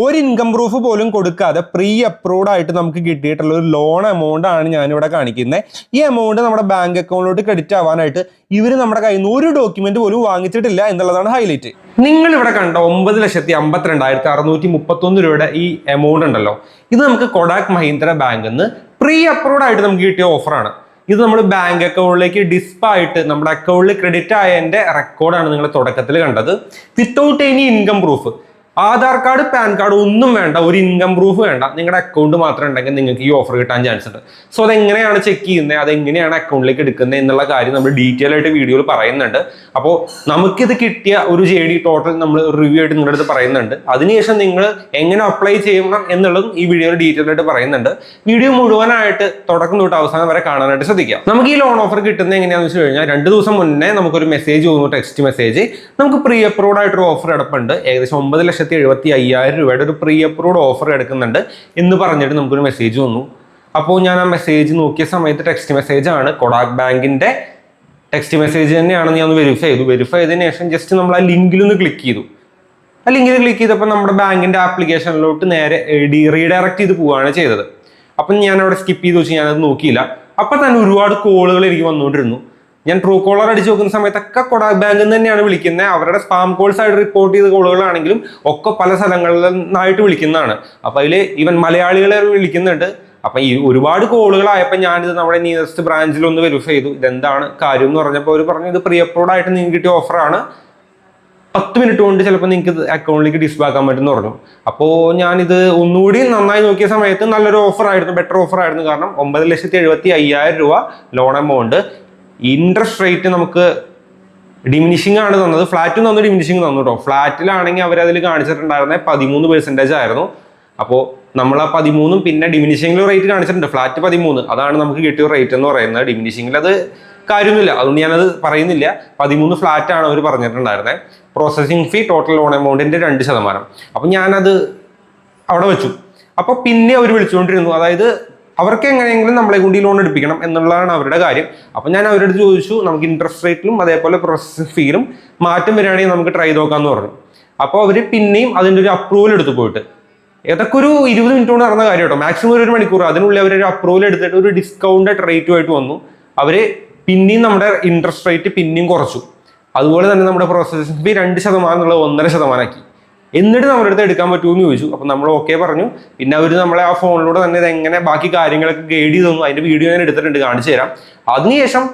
ഒരു income proof പോലും കൊടുക്കാതെ പ്രീ അപ്രൂവ് ആയിട്ട് നമുക്ക് കിട്ടിയിട്ടുള്ള ഒരു ലോൺ എമൗണ്ട് ആണ് ഞാനിവിടെ കാണിക്കുന്നത് ഈ എമൗണ്ട് നമ്മുടെ ബാങ്ക് അക്കൗണ്ടിലോട്ട് ക്രെഡിറ്റ് ആവാനായിട്ട് ഇവർ നമ്മുടെ കയ്യിൽ നിന്ന് ഒരു ഡോക്യുമെന്റ് പോലും വാങ്ങിച്ചിട്ടില്ല എന്നുള്ളതാണ് ഹൈലൈറ്റ് നിങ്ങൾ ഇവിടെ കണ്ട ഒമ്പത് ലക്ഷത്തി അമ്പത്തിരണ്ടായിരത്തി അറുന്നൂറ്റി മുപ്പത്തൊന്ന് രൂപയുടെ ഈ എമൗണ്ട് ഉണ്ടല്ലോ. ഇത് നമുക്ക് കൊടാക് മഹീന്ദ്ര ബാങ്കിൽ നിന്ന് പ്രീ അപ്രൂവ് ആയിട്ട് നമുക്ക് കിട്ടിയ ഓഫറാണ് ഇത് നമ്മൾ ബാങ്ക് അക്കൗണ്ടിലേക്ക് ഡിസ്പ് ആയിട്ട് നമ്മുടെ അക്കൗണ്ടിൽ ക്രെഡിറ്റ് ആയതിന്റെ റെക്കോർഡാണ് നിങ്ങൾ തുടക്കത്തിൽ കണ്ടത്. Without any income proof Aadhaar card PAN card ഒന്നും വേണ്ട ഒരു ഇൻകം പ്രൂഫ് വേണ്ട. നിങ്ങളുടെ അക്കൗണ്ട് മാത്രം ഉണ്ടെങ്കിൽ നിങ്ങൾക്ക് ഈ ഓഫർ കിട്ടാൻ ചാൻസ് ഉണ്ട്. സോ അതെങ്ങനെയാണ് ചെക്ക് ചെയ്യുന്നത് അതെങ്ങനെയാണ് അക്കൗണ്ടിലേക്ക് എടുക്കുന്നത് എന്നുള്ള കാര്യം നമ്മൾ ഡീറ്റെയിൽ ആയിട്ട് വീഡിയോയിൽ പറയുന്നുണ്ട്. അപ്പോൾ നമുക്കിത് കിട്ടിയ ഒരു ജെ ഡി ടോട്ടൽ നമ്മൾ റിവ്യൂ ആയിട്ട് നിങ്ങളുടെ അടുത്ത് പറയുന്നുണ്ട്. അതിനുശേഷം നിങ്ങൾ എങ്ങനെ അപ്ലൈ ചെയ്യണം എന്നുള്ളതും ഈ വീഡിയോയിൽ ഡീറ്റെയിൽ ആയിട്ട് പറയുന്നുണ്ട്. വീഡിയോ മുഴുവനായിട്ട് തുടക്കം തൊട്ട് അവസാനം വരെ കാണാനായിട്ട് ശ്രദ്ധിക്കാം. നമുക്ക് ഈ ലോൺ ഓഫർ കിട്ടുന്നത് എങ്ങനെയാണെന്ന് വെച്ച് കഴിഞ്ഞാൽ രണ്ട് ദിവസം മുന്നേ നമുക്കൊരു മെസ്സേജ് വന്നു ടെക്സ്റ്റ് മെസ്സേജ് നമുക്ക് പ്രീ അപ്രൂവ്ഡ് ആയിട്ടൊരു ഓഫർ കിടപ്പുണ്ട്. ഏകദേശം ഒമ്പത് ലക്ഷത്തി എഴുപത്തി അയ്യായിരം രൂപയുടെ ഒരു പ്രീ അപ്രൂവ്ഡ് ഓഫർ എടുക്കുന്നുണ്ട് എന്ന് പറഞ്ഞിട്ട് നമുക്കൊരു മെസ്സേജ് വന്നു. അപ്പോൾ ഞാൻ ആ മെസ്സേജ് നോക്കിയ സമയത്ത് ടെക്സ്റ്റ് മെസ്സേജ് ആണ്. കൊടാക് ബാങ്കിന്റെ ടെക്സ്റ്റ് മെസ്സേജ് തന്നെയാണെന്ന് ഞാൻ വെരിഫൈ ചെയ്തു. വെരിഫൈ ചെയ്തതിന് ശേഷം ജസ്റ്റ് നമ്മൾ ആ ലിങ്കിൽ ഒന്ന് ക്ലിക്ക് ചെയ്തു. ആ ലിങ്കിൽ ക്ലിക്ക് ചെയ്തപ്പോൾ നമ്മുടെ ബാങ്കിന്റെ ആപ്ലിക്കേഷനിലോട്ട് നേരെ റീഡയറക്റ്റ് ചെയ്ത് പോവുകയാണ് ചെയ്തത്. അപ്പം ഞാൻ അവിടെ സ്കിപ്പ് ചെയ്ത് വെച്ച് ഞാനത് നോക്കിയില്ല. അപ്പം തന്നെ ഒരുപാട് കോളുകൾ എനിക്ക് വന്നുകൊണ്ടിരുന്നു. ഞാൻ ട്രൂ കോളർ അടിച്ച് നോക്കുന്ന സമയത്തൊക്കെ കൊടാക് ബാങ്കിൽ നിന്ന് തന്നെയാണ് വിളിക്കുന്നത് അവരുടെ സ്പാം കോൾസ് ആയിട്ട് റിപ്പോർട്ട് ചെയ്ത കോളുകളാണെങ്കിലും ഒക്കെ പല സ്ഥലങ്ങളിൽ നിന്നായിട്ട് വിളിക്കുന്നതാണ്. അപ്പോൾ അതിൽ ഈവൻ മലയാളികളെ വിളിക്കുന്നുണ്ട്. അപ്പൊ ഈ ഒരുപാട് കോളുകളായപ്പോൾ ഞാനിത് നമ്മുടെ നിയറസ്റ്റ് ബ്രാഞ്ചിൽ ഒന്ന് വെരിഫൈ ചെയ്തു. ഇതെന്താണ് കാര്യം എന്ന് പറഞ്ഞപ്പോൾ അവർ പറഞ്ഞു ഇത് ആയിട്ട് നിങ്ങൾക്ക് കിട്ടിയ ഓഫറാണ് പത്ത് മിനിറ്റ് കൊണ്ട് ചിലപ്പോൾ നിങ്ങൾക്ക് അക്കൗണ്ടിലേക്ക് ഡിസ്ബാക്കാൻ പറ്റുമെന്ന് പറഞ്ഞു. അപ്പോൾ ഞാനിത് ഒന്നുകൂടി നന്നായി നോക്കിയ സമയത്ത് നല്ലൊരു ഓഫർ ആയിരുന്നു. ബെറ്റർ ഓഫർ ആയിരുന്നു. കാരണം ഒമ്പത് ലക്ഷത്തി എഴുപത്തി അയ്യായിരം രൂപ ലോൺ എമൗണ്ട് ഇൻട്രസ്റ്റ് റേറ്റ് നമുക്ക് ഡിമിനിഷിംഗ് ആണ് തന്നത്. ഫ്ലാറ്റും തന്നു ഡിമിനിഷിംഗ് തന്നു കേട്ടോ ഫ്ലാറ്റിലാണെങ്കിൽ അവർ അതിൽ കാണിച്ചിട്ടുണ്ടായിരുന്നത് പതിമൂന്ന് പെർസെന്റേജ് ആയിരുന്നു. അപ്പോൾ നമ്മൾ ആ പതിമൂന്നും പിന്നെ ഡിമിനിഷിംഗിൽ റേറ്റ് കാണിച്ചിട്ടുണ്ട്. ഫ്ലാറ്റ് പതിമൂന്ന്. അതാണ് നമുക്ക് കിട്ടിയ റേറ്റ് എന്ന് പറയുന്നത്. ഡിമിനിഷിംഗിൽ അത് കാര്യമൊന്നുമില്ല. അതുകൊണ്ട് ഞാനത് പറയുന്നില്ല. പതിമൂന്ന് ഫ്ലാറ്റ് ആണ് അവർ പറഞ്ഞിട്ടുണ്ടായിരുന്നത് പ്രോസസ്സിംഗ് ഫീ ടോട്ടൽ ലോൺ എമൗണ്ടിന്റെ രണ്ട് ശതമാനം. അപ്പം ഞാനത് അവിടെ വെച്ചു. അപ്പോൾ പിന്നെ അവർ വിളിച്ചുകൊണ്ടിരുന്നു. അതായത് അവർക്ക് എങ്ങനെയെങ്കിലും നമ്മളെ കൂടി ലോൺ എടുപ്പിക്കണം എന്നുള്ളതാണ് അവരുടെ കാര്യം. അപ്പം ഞാൻ അവരുടെ അടുത്ത് ചോദിച്ചു നമുക്ക് ഇൻട്രസ്റ്റ് റേറ്റിലും അതേപോലെ പ്രോസസ്സിംഗ് ഫീലും മാറ്റം വരികയാണെങ്കിൽ നമുക്ക് ട്രൈ നോക്കാമെന്ന് പറഞ്ഞു. അപ്പോൾ അവർ പിന്നെയും അതിന്റെ ഒരു അപ്രൂവൽ എടുത്തു പോയിട്ട്. ഏതൊക്കെ ഒരു ഇരുപത് മിനിറ്റ് കൊണ്ട് നടന്ന കാര്യം കേട്ടോ മാക്സിമം ഒരു മണിക്കൂർ. അതിനുള്ളിൽ അവരൊരു അപ്രൂവൽ എടുത്തിട്ട് ഒരു ഡിസ്കൗണ്ടഡ് റേറ്റുമായിട്ട് വന്നു. അവർ പിന്നെയും നമ്മുടെ ഇൻട്രസ്റ്റ് റേറ്റ് പിന്നെയും കുറച്ചു. അതുപോലെ തന്നെ നമ്മുടെ പ്രോസസ്സിംഗ് ഫീ രണ്ട് ശതമാനം എന്നുള്ളത് ഒന്നര ശതമാനമാക്കി. എന്നിട്ട് നമ്മുടെ അടുത്ത് എടുക്കാൻ പറ്റുമോ എന്ന് ചോദിച്ചു. അപ്പം നമ്മൾ ഓക്കെ പറഞ്ഞു. പിന്നെ അവർ നമ്മളെ ആ ഫോണിലൂടെ തന്നെ ഇത് എങ്ങനെ ബാക്കി കാര്യങ്ങളൊക്കെ ഗൈഡ് ചെയ്ത് തന്നു. അതിന്റെ വീഡിയോ ഞാൻ എടുത്തിട്ടുണ്ട് കാണിച്ചു തരാം. അതിനുശേഷം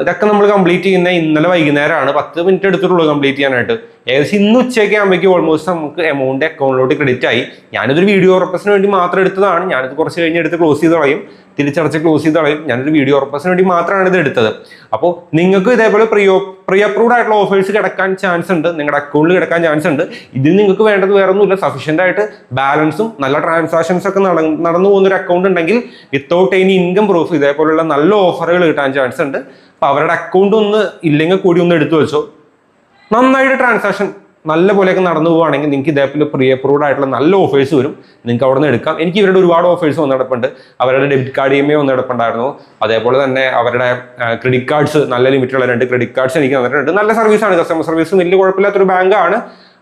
ഇതൊക്കെ നമ്മൾ കംപ്ലീറ്റ് ചെയ്യുന്ന ഇന്നലെ വൈകുന്നേരമാണ്. പത്ത് മിനിറ്റ് എടുത്തിട്ടുള്ളൂ കംപ്ലീറ്റ് ചെയ്യാനായിട്ട്. ഏകദേശം ഇന്ന് ഉച്ചയ്ക്ക് ആകുമ്പോഴേക്കും ഓൾമോസ്റ്റ് നമുക്ക് എമൗണ്ട് അക്കൗണ്ടിലോട്ട് ക്രെഡിറ്റ് ആയി. ഞാനിതൊരു വീഡിയോ പർപ്പസിന് വേണ്ടി മാത്രം എടുത്തതാണ്. ഞാനിത് കുറച്ച് കഴിഞ്ഞ് എടുത്ത് ക്ലോസ് ചെയ്ത് കളയും. തിരിച്ചടച്ച് ക്ലോസ് ചെയ്ത് കളയും. ഞാനൊരു വീഡിയോ പർപ്പസിന് വേണ്ടി മാത്രമാണ് ഇത് എടുത്തത്. അപ്പോൾ നിങ്ങൾക്കും ഇതേപോലെ പ്രിയോ പ്രീ അപ്രൂവ്ഡ് ആയിട്ടുള്ള ഓഫേഴ്സ് കിടക്കാൻ ചാൻസ് ഉണ്ട്. നിങ്ങളുടെ അക്കൗണ്ടിൽ കിടക്കാൻ ചാൻസ് ഉണ്ട്. ഇതിൽ നിങ്ങൾക്ക് വേണ്ടത് വേറെ ഒന്നുമില്ല സഫീഷ്യന്റ് ആയിട്ട് ബാലൻസും നല്ല ട്രാൻസാക്ഷൻസ് ഒക്കെ നടന്നു പോകുന്ന ഒരു അക്കൗണ്ട് ഉണ്ടെങ്കിൽ വിത്തൗട്ട് എനി ഇൻകം പ്രൂഫ് ഇതേപോലുള്ള നല്ല ഓഫറുകൾ കിട്ടാൻ ചാൻസ് ഉണ്ട്. അപ്പോൾ അവരുടെ അക്കൗണ്ട് ഒന്ന് ഇല്ലെങ്കിൽ കൂടി ഒന്ന് എടുത്തു വെച്ചോ. നന്നായിട്ട് ട്രാൻസാക്ഷൻ നല്ല പോലെയൊക്കെ നടന്നു പോവുകയാണെങ്കിൽ നിങ്ങൾക്ക് ഇതേപോലെ പ്രീ അപ്രൂവ്ഡ് ആയിട്ടുള്ള നല്ല ഓഫേഴ്സ് വരും. നിങ്ങൾക്ക് അവിടെ നിന്ന് എടുക്കാം. എനിക്ക് ഇവരുടെ ഒരുപാട് ഓഫേഴ്സ് വന്ന് കിടപ്പുണ്ട്. അവരുടെ debit card E M I അതേപോലെ തന്നെ അവരുടെ ക്രെഡിറ്റ് കാർഡ്സ് നല്ല ലിമിറ്റുള്ള രണ്ട് ക്രെഡിറ്റ് കാർഡ്സ് എനിക്ക് തന്നിട്ടുണ്ട്. നല്ല സർവീസാണ് കസ്റ്റമർ സർവീസ് വലിയ കുഴപ്പമില്ലാത്തൊരു ബാങ്കാണ്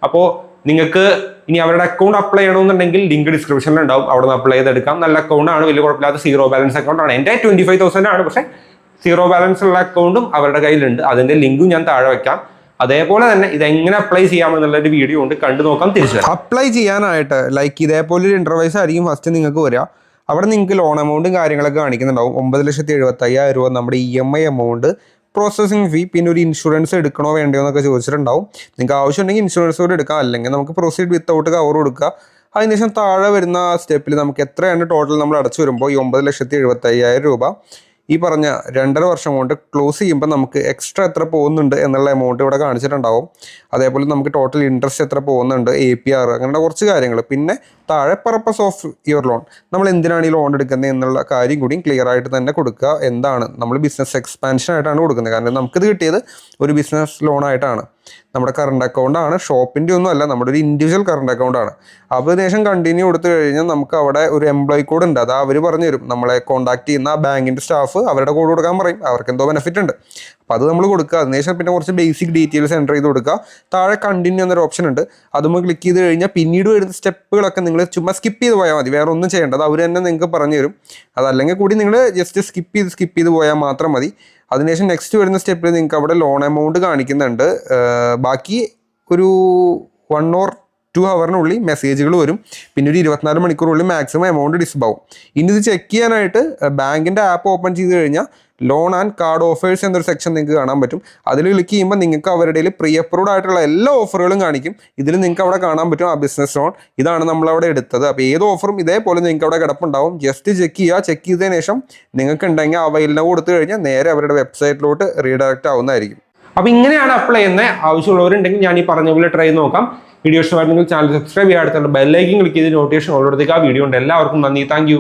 അപ്പോൾ നിങ്ങൾക്ക് ഇനി അവരുടെ അക്കൗണ്ട് അപ്ലൈ ചെയ്യണമെന്നുണ്ടെങ്കിൽ ലിങ്ക് ഡിസ്ക്രിപ്ഷനിൽ ഉണ്ടാവും. അവിടെ നിന്ന് അപ്ലൈ ചെയ്തെടുക്കാം. നല്ല അക്കൗണ്ട് ആണ്. വലിയ കുഴപ്പമില്ലാത്ത സീറോ ബാലൻസ് അക്കൗണ്ട് ആണ്. എന്റെ ട്വന്റി ഫൈവ് തൗസൻഡ് ആണ്. പക്ഷേ സീറോ ബാലൻസ് ഉള്ള അക്കൗണ്ടും അവരുടെ കയ്യിലുണ്ട്. അതിന്റെ ലിങ്കും ഞാൻ താഴെ വെക്കാം. അതേപോലെ തന്നെ ഇത് എങ്ങനെ അപ്ലൈ ചെയ്യാമെന്നുള്ള ഒരു വീഡിയോ ഉണ്ട്. കണ്ടു നോക്കാം തിരിച്ചു അപ്ലൈ ചെയ്യാനായിട്ട് ലൈക്ക് ഇതേപോലെ ഒരു ഇന്റർവൈസ് ആയിരിക്കും ഫസ്റ്റ് നിങ്ങൾക്ക് വരിക. അവിടെ നിങ്ങൾക്ക് ലോൺ എമൗണ്ടും കാര്യങ്ങളൊക്കെ കാണിക്കുന്നുണ്ടാവും. ഒമ്പത് ലക്ഷത്തി എഴുപത്തി അയ്യായിരം രൂപ നമ്മുടെ E M I amount processing fee പിന്നെ ഒരു ഇൻഷുറൻസ് എടുക്കണോ വേണ്ടയോ എന്നൊക്കെ ചോദിച്ചിട്ടുണ്ടാവും. നിങ്ങൾക്ക് ആവശ്യമുണ്ടെങ്കിൽ ഇൻഷുറൻസ് കൂടി എടുക്കാം. അല്ലെങ്കിൽ നമുക്ക് പ്രൊസീഡ് വിത്തൗട്ട് കവർ കൊടുക്കുക. അതിനുശേഷം താഴെ വരുന്ന സ്റ്റെപ്പിൽ നമുക്ക് എത്രയാണ് ടോട്ടൽ നമ്മൾ അടച്ചു വരുമ്പോൾ ഈ ഒമ്പത് ലക്ഷത്തി എഴുപത്തി അയ്യായിരം രൂപ. ഈ പറഞ്ഞ രണ്ടര വർഷം കൊണ്ട് ക്ലോസ് ചെയ്യുമ്പോൾ നമുക്ക് എക്സ്ട്രാ എത്ര പോകുന്നുണ്ട് എന്നുള്ള എമൗണ്ട് ഇവിടെ കാണിച്ചിട്ടുണ്ടാവും. അതേപോലെ നമുക്ക് ടോട്ടൽ ഇൻട്രസ്റ്റ് എത്ര പോകുന്നുണ്ട് എ പി ആർ അങ്ങനെയുള്ള കുറച്ച് കാര്യങ്ങൾ പിന്നെ താഴെ പർപ്പസ് ഓഫ് യുവർ ലോൺ നമ്മൾ എന്തിനാണ് ഈ ലോൺ എടുക്കുന്നത് എന്നുള്ള കാര്യം കൂടിയും ക്ലിയർ ആയിട്ട് തന്നെ കൊടുക്കുക. എന്താണ്? നമ്മൾ ബിസിനസ് എക്സ്പാൻഷൻ ആയിട്ടാണ് കൊടുക്കുന്നത്. കാരണം നമുക്കിത് കിട്ടിയത് ഒരു ബിസിനസ് ലോൺ ആയിട്ടാണ്. നമ്മുടെ കറണ്ട് അക്കൗണ്ട് ആണ്. ഷോപ്പിന്റെ ഒന്നും അല്ല നമ്മുടെ ഒരു ഇൻഡിവിജ്വൽ കറണ്ട് അക്കൗണ്ട് ആണ്. അപ്പോൾ അതിനുശേഷം കണ്ടിന്യൂ കൊടുത്തു കഴിഞ്ഞാൽ നമുക്ക് അവിടെ ഒരു എംപ്ലോയി കോഡ് ഉണ്ട്. അത് അവർ പറഞ്ഞു തരും നമ്മളെ കോൺടാക്ട് ചെയ്യുന്ന ആ ബാങ്കിന്റെ സ്റ്റാഫ് അവരുടെ കോഡ് കൊടുക്കാൻ പറയും. അവർക്ക് എന്തോ ബെനിഫിറ്റ് ഉണ്ട്. അപ്പോൾ അത് നമ്മൾ കൊടുക്കുക അതിനുശേഷം പിന്നെ കുറച്ച് ബേസിക് ഡീറ്റെയിൽസ് എന്റർ ചെയ്ത് കൊടുക്കുക താഴെ കണ്ടിന്യൂ എന്നൊരു ഓപ്ഷൻ ഉണ്ട്. അതുമ്പോൾ ക്ലിക്ക് ചെയ്ത് കഴിഞ്ഞാൽ പിന്നീട് വരുന്ന സ്റ്റെപ്പുകളൊക്കെ നിങ്ങൾ ചുമ്മാ സ്കിപ്പ് ചെയ്ത് പോയാൽ മതി. വേറെ ഒന്നും ചെയ്യേണ്ടത് അവർ തന്നെ നിങ്ങൾക്ക് പറഞ്ഞു തരും. അതല്ലെങ്കിൽ കൂടി നിങ്ങൾ ജസ്റ്റ് സ്കിപ്പ് ചെയ്ത് സ്കിപ്പ് ചെയ്ത് പോയാൽ മാത്രം മതി. അതിനുശേഷം നെക്സ്റ്റ് വരുന്ന സ്റ്റെപ്പിൽ നിങ്ങൾക്ക് അവിടെ ലോൺ എമൗണ്ട് കാണിക്കുന്നുണ്ട്. ബാക്കി ഒരു വൺ ഓർ ടു ഹവറിനുള്ളിൽ മെസ്സേജുകൾ വരും. പിന്നെ ഒരു ഇരുപത്തിനാല് മണിക്കൂറിനുള്ളിൽ മാക്സിമം എമൗണ്ട് ഡിസ്ബാവും ഇനി ഇത് ചെക്ക് ചെയ്യാനായിട്ട് ബാങ്കിന്റെ ആപ്പ് ഓപ്പൺ ചെയ്ത് കഴിഞ്ഞാൽ ലോൺ ആൻഡ് കാർഡ് ഓഫേഴ്സ് എന്നൊരു സെക്ഷൻ നിങ്ങൾക്ക് കാണാൻ പറ്റും. അതിൽ ക്ലിക്ക് ചെയ്യുമ്പോൾ നിങ്ങൾക്ക് അവരുടെ പ്രീ അപ്രൂവ്ഡ് ആയിട്ടുള്ള എല്ലാ ഓഫറുകളും കാണിക്കും. ഇതിൽ നിങ്ങൾക്ക് അവിടെ കാണാൻ പറ്റും ആ ബിസിനസ് ലോൺ ഇതാണ് നമ്മൾ അവിടെ എടുത്തത്. അപ്പോൾ ഏത് ഓഫറും ഇതേപോലെ നിങ്ങൾക്ക് അവിടെ കിടപ്പുണ്ടാവും. ജസ്റ്റ് ചെക്ക് ചെയ്യുക. ചെക്ക് ചെയ്തതിന് ശേഷം നിങ്ങൾക്ക് ഉണ്ടെങ്കിൽ അവയിലിനെ കൊടുത്തു കഴിഞ്ഞാൽ നേരെ അവരുടെ വെബ്സൈറ്റിലോട്ട് റീഡയറക്റ്റ് ആവുന്നതായിരിക്കും. അപ്പോൾ ഇങ്ങനെയാണ് അപ്ലൈ ചെയ്യുന്നത്. ആവശ്യമുള്ളവരുണ്ടെങ്കിൽ ഞാൻ ഈ പറഞ്ഞ പോലെ ട്രൈ നോക്കാം. വീഡിയോ ഇഷ്ടമായിരുന്നെങ്കിൽ ചാനൽ സബ്സ്ക്രൈബ് ചെയ്യാൻ അടുത്തുള്ള ബെല്ലൈക്കൻ ക്ലിക്ക് ചെയ്ത് നോട്ടിഫിക്കേഷൻ ഓൾറെഡി ആ വീഡിയോ ഉണ്ട്. എല്ലാവർക്കും നന്ദി. താങ്ക്